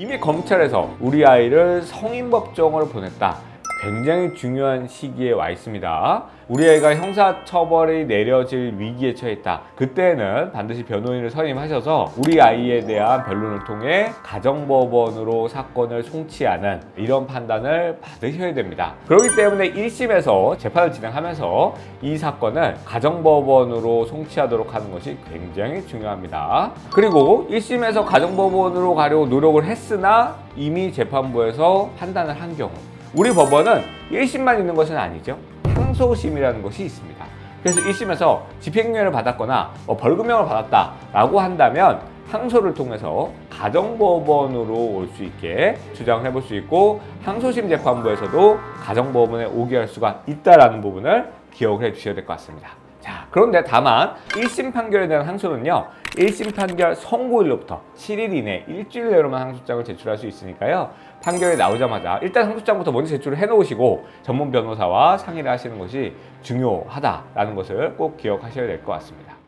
이미 검찰에서 우리 아이를 성인법정으로 보냈다. 굉장히 중요한 시기에 와 있습니다. 우리 아이가 형사처벌이 내려질 위기에 처했다. 그때는 반드시 변호인을 선임하셔서 우리 아이에 대한 변론을 통해 가정법원으로 사건을 송치하는 이런 판단을 받으셔야 됩니다. 그렇기 때문에 1심에서 재판을 진행하면서 이 사건을 가정법원으로 송치하도록 하는 것이 굉장히 중요합니다. 그리고 1심에서 가정법원으로 가려고 노력을 했으나 이미 재판부에서 판단을 한 경우 우리 법원은 1심만 있는 것은 아니죠. 항소심이라는 것이 있습니다. 그래서 1심에서 집행유예를 받았거나 뭐 벌금형을 받았다라고 한다면 항소를 통해서 가정법원으로 올 수 있게 주장을 해볼 수 있고 항소심 재판부에서도 가정법원에 오게 할 수가 있다라는 부분을 기억을 해주셔야 될 것 같습니다. 자, 그런데 다만 1심 판결에 대한 항소는요. 1심 판결 선고일로부터 7일 이내 일주일 내로만 항소장을 제출할 수 있으니까요. 판결이 나오자마자 일단 항소장부터 먼저 제출을 해놓으시고 전문 변호사와 상의를 하시는 것이 중요하다라는 것을 꼭 기억하셔야 될 것 같습니다.